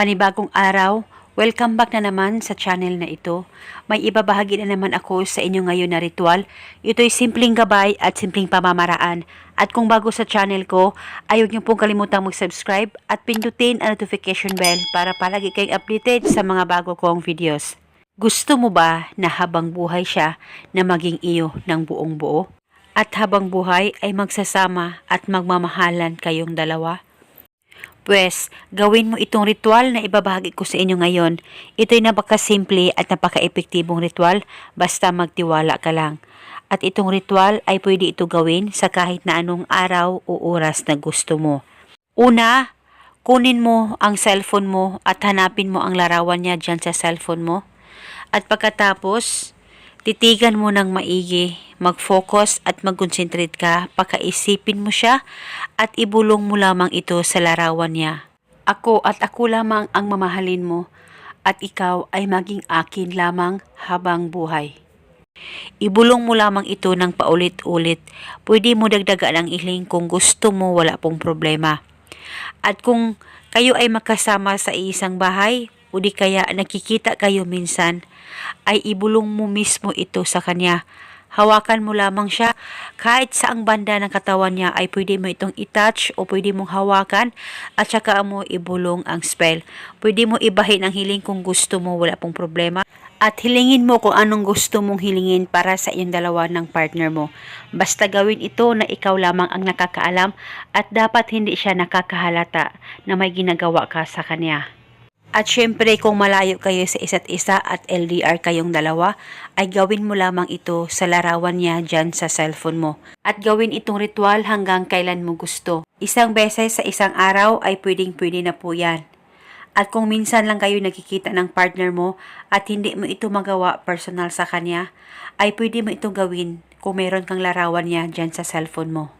panibagong araw. Welcome back na naman sa channel na ito. May ibabahagi na naman ako sa inyo ngayon na ritual. Ito'y simpleng gabay at simpleng pamamaraan. At kung bago sa channel ko, ayaw niyo pong kalimutang mag-subscribe at pindutin ang notification bell para palagi kayong updated sa mga bago kong videos. Gusto mo ba na habang buhay siya na maging iyo ng buong buo? At habang buhay ay magsasama at magmamahalan kayong dalawa? Pwes, gawin mo itong ritual na ibabahagi ko sa inyo ngayon. Ito'y napakasimple at napaka-epektibong ritual basta magtiwala ka lang. At itong ritual ay pwede ito gawin sa kahit na anong araw o oras na gusto mo. Una, kunin mo ang cellphone mo at hanapin mo ang larawan niya dyan sa cellphone mo. At pagkatapos, titigan mo ng maigi, mag-focus at mag-concentrate ka, pakaisipin mo siya at ibulong mo lamang ito sa larawan niya. Ako at ako lamang ang mamahalin mo at ikaw ay maging akin lamang habang buhay. Ibulong mo lamang ito ng paulit-ulit. Pwede mo dagdagan ang iling kung gusto mo wala pong problema. At kung kayo ay makasama sa isang bahay o di kaya nakikita kayo minsan, ay ibulong mo mismo ito sa kanya. Hawakan mo lamang siya. Kahit saang banda ng katawan niya ay pwede mo itong itouch o pwede mong hawakan at saka mo ibulong ang spell. Pwede mo ibahin ang hiling kung gusto mo, wala pong problema. At hilingin mo kung anong gusto mong hilingin para sa iyong dalawa ng partner mo. Basta gawin ito na ikaw lamang ang nakakaalam at dapat hindi siya nakakahalata na may ginagawa ka sa kanya. At syempre kung malayo kayo sa isa't isa at LDR kayong dalawa, ay gawin mo lamang ito sa larawan niya dyan sa cellphone mo. At gawin itong ritual hanggang kailan mo gusto. Isang beses sa isang araw ay pwedeng pwede na po yan. At kung minsan lang kayo nakikita ng partner mo at hindi mo ito magawa personal sa kanya, ay pwede mo itong gawin kung meron kang larawan niya dyan sa cellphone mo.